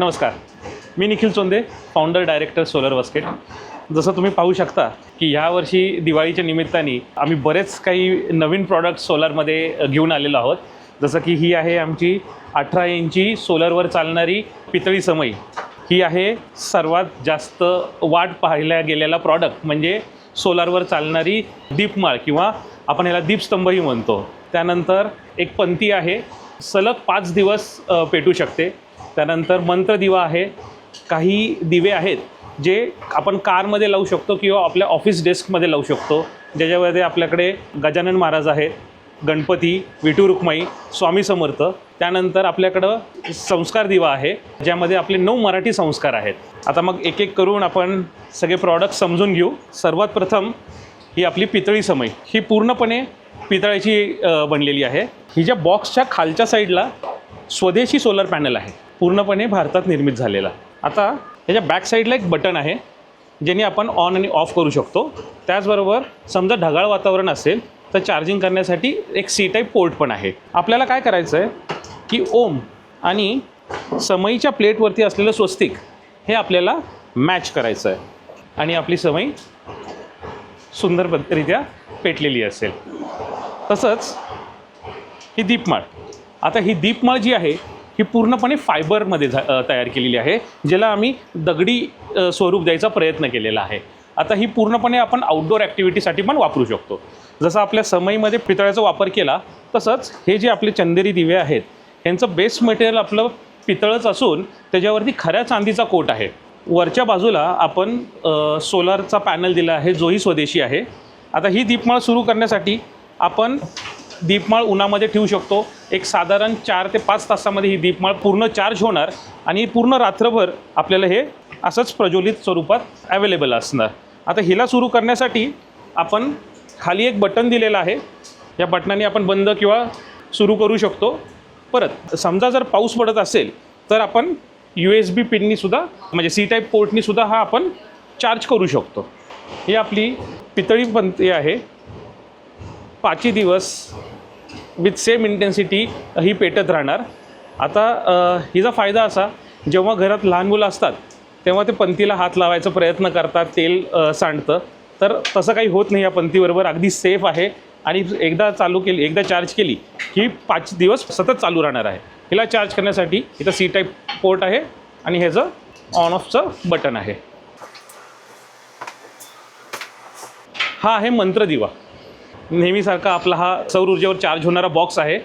नमस्कार. मी Nikhil Chonde founder director solar basket जसं तुम्ही पाहू शकता की ह्यावर्षी दिवाळीच्या निमित्ताने आम्ही बरेच काही नवीन प्रॉडक्ट सोलरमध्ये घेऊन आलेलो आहोत. जसं की ही आहे आमची अठरा इंची सोलरवर चालणारी पितळी समई. ही आहे सर्वात जास्त वाट पाहिल्या गेलेला प्रॉडक्ट म्हणजे सोलारवर चालणारी दीपमाळ किंवा आपण ह्याला दीपस्तंभही म्हणतो. त्यानंतर एक पंथी आहे. सलग पाच दिवस पेटू शकते. त्यानंतर मंत्रदिवा आहे. काही दिवे आहेत जे आपण कारमध्ये लावू शकतो किंवा आपल्या ऑफिस डेस्कमध्ये लावू शकतो. ज्याच्यामध्ये आपल्याकडे गजानन महाराज आहेत गणपती विठू रुक्माई स्वामी समर्थ. त्यानंतर आपल्याकडं संस्कार दिवा आहे ज्यामध्ये आपले नऊ मराठी संस्कार आहेत. आता मग एक एक करून आपण सगळे प्रॉडक्ट समजून घेऊ. सर्वात प्रथम ही आपली पितळी समई. ही पूर्णपणे पितळ्याची बनलेली आहे. ही ज्या बॉक्सच्या खालच्या साईडला स्वदेशी सोलर पॅनल आहे. पूर्णपणे भारतात निर्मित झालेला. आता ह्याच्या बॅक साईडला एक बटन आहे ज्याने आपण ऑन आणि ऑफ करू शकतो. त्याचबरोबर समजा ढगाळ वातावरण असेल तर चार्जिंग करण्यासाठी एक सी टाईप पोर्ट पण आहे. आपल्याला काय करायचं आहे की ओम आणि समईच्या प्लेटवरती असलेलं स्वस्तिक हे आपल्याला मॅच करायचं आहे आणि आपली समई सुंदररित्या पेटलेली असेल. तसंच ही दीपमाळ. आता ही दीपमाळ जी आहे ही पूर्णपणे फायबरमध्ये झा तयार केलेली आहे ज्याला आम्ही दगडी स्वरूप द्यायचा प्रयत्न केलेला आहे. आता ही पूर्णपणे आपण आउटडोअर ॲक्टिव्हिटीसाठी पण वापरू शकतो. जसं आपल्या समईमध्ये पितळ्याचा वापर केला तसंच हे जे आपले चंदेरी दिवे आहेत यांचं बेस्ट मटेरियल आपलं पितळच असून त्याच्यावरती खऱ्या चांदीचा कोट आहे. वरच्या बाजूला आपण सोलारचा पॅनल दिला आहे जोही स्वदेशी आहे. आता ही दीपमाळ सुरू करण्यासाठी आपण दीपमाळ उन्हामध्ये ठेवू शकतो. एक साधारण चार ते पाच तासामध्ये ही दीपमाळ पूर्ण चार्ज होणार आणि पूर्ण रात्रभर आपल्याला हे असंच प्रज्वलित स्वरूपात अवेलेबल असणार. आता हिला सुरू करण्यासाठी आपण खाली एक बटन दिलेलं आहे. या बटनाने आपण बंद किंवा सुरू करू शकतो. परत समजा जर पाऊस पडत असेल तर आपण यू एस बी पिननीसुद्धा म्हणजे सी टाईप पोर्टनीसुद्धा हा आपण चार्ज करू शकतो. ही आपली पितळी बनते आहे. पाचही दिवस विथ सेम इंटेन्सिटी ही पेटत राहणार. आता हिचा फायदा असा जेव्हा घरात लहान मुलं असतात तेव्हा ते पंथीला हात लावायचा प्रयत्न करतात तेल सांडतं. तर तसं काही होत नाही या पंथीबरोबर अगदी सेफ आहे. आणि एकदा चालू केली एकदा चार्ज केली की पाच दिवस सतत चालू राहणार आहे. हिला चार्ज करण्यासाठी इथं सी टाईप पोर्ट आहे आणि ह्याचं ऑन ऑफचं बटन आहे. हा आहे मंत्रदिवा. नेहमीसारखा आपला हा सौर ऊर्जेवर चार्ज होणारा बॉक्स आहे.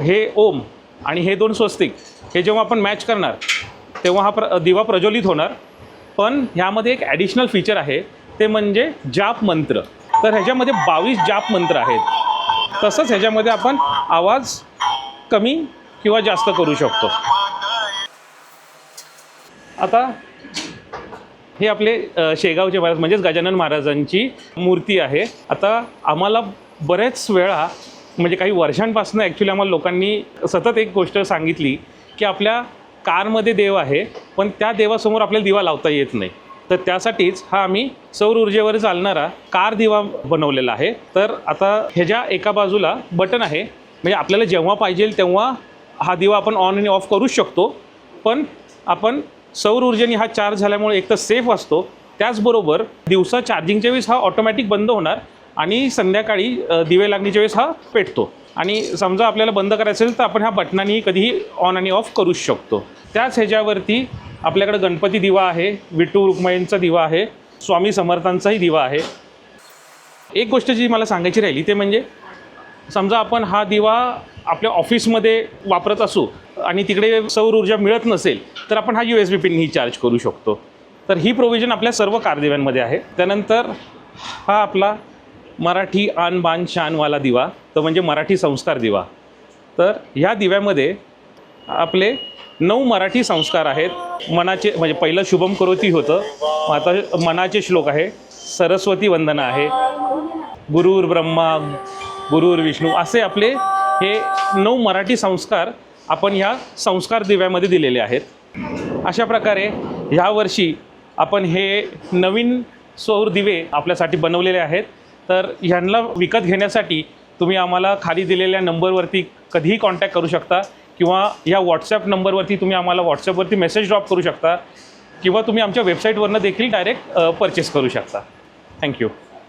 हे ओम आणि हे दोन स्वस्तिक हे जेव्हा आपण मॅच करणार तेव्हा हा प्र दिवा प्रज्वलित होणार. पण ह्यामध्ये एक ॲडिशनल फीचर आहे ते म्हणजे जाप मंत्र. तर ह्याच्यामध्ये बावीस जाप मंत्र आहेत. तसंच ह्याच्यामध्ये आपण आवाज कमी किंवा जास्त करू शकतो. आता हे आपले शेगावचे महाराज म्हणजेच गजानन महाराजांची मूर्ती आहे. आता आम्हाला बरेच वेळा म्हणजे काही वर्षांपासून ॲक्च्युली आम्हाला लोकांनी सतत एक गोष्ट सांगितली की आपल्या कारमध्ये देव आहे पण त्या देवासमोर आपल्याला दिवा लावता येत नाही. तर त्यासाठीच हा आम्ही सौर ऊर्जेवर चालणारा कार दिवा बनवलेला आहे. तर आता ह्याच्या एका बाजूला बटन आहे म्हणजे आपल्याला जेव्हा पाहिजे तेव्हा हा दिवा आपण ऑन आणि ऑफ करूच शकतो पण आपण सौर ऊर्जेने हा चार्ज झाल्यामुळे एक तर सेफ असतो. त्याचबरोबर दिवसा चार्जिंगच्या वेळेस हा ऑटोमॅटिक बंद होणार आणि संध्याकाळी दिवे लागणीच्या वेळेस हा पेटतो. आणि समजा आपल्याला बंद करायचं असेल तर आपण ह्या बटनानेही कधीही ऑन आणि ऑफ करूच शकतो. त्याच ह्याच्यावरती आपल्याकडे गणपती दिवा आहे विठू रुक्माईंचा दिवा आहे स्वामी समर्थांचाही दिवा आहे. एक गोष्ट जी मला सांगायची राहिली ते म्हणजे समजा आपण हा दिवा आपल्या ऑफिसमध्ये वापरत असू आणि तिकडे सौर ऊर्जा मिळत नसेल तर आपण हा यू एस बी पिनही चार्ज करू शकतो. तर ही प्रोव्हिजन आपल्या सर्व कारदिव्यांमध्ये आहे. त्यानंतर हा आपला मराठी आन बान शानवाला दिवा तो म्हणजे मराठी संस्कार दिवा. तर ह्या दिव्यामध्ये आपले नऊ मराठी संस्कार आहेत. मनाचे म्हणजे पहिलं शुभम करोती होतं. आता मनाचे श्लोक आहे सरस्वती वंदना आहे गुरुर ब्रह्मा गुरुर विष्णू असे आपले हे नऊ मराठी संस्कार आपण ह्या संस्कार दिव्यामध्ये दिलेले आहेत. अशा प्रकारे ह्या वर्षी आपण हे नवीन सौर दिवे आपल्यासाठी बनवलेले आहेत. तर ह्यांना विकत घेण्यासाठी तुम्ही आम्हाला खाली दिलेल्या नंबरवरती कधीही कॉन्टॅक्ट करू शकता किंवा या व्हॉट्सॲप नंबरवरती तुम्ही आम्हाला व्हॉट्सॲपवरती मेसेज ड्रॉप करू शकता किंवा तुम्ही आमच्या वेबसाईटवरनं देखील डायरेक्ट परचेस करू शकता. थँक्यू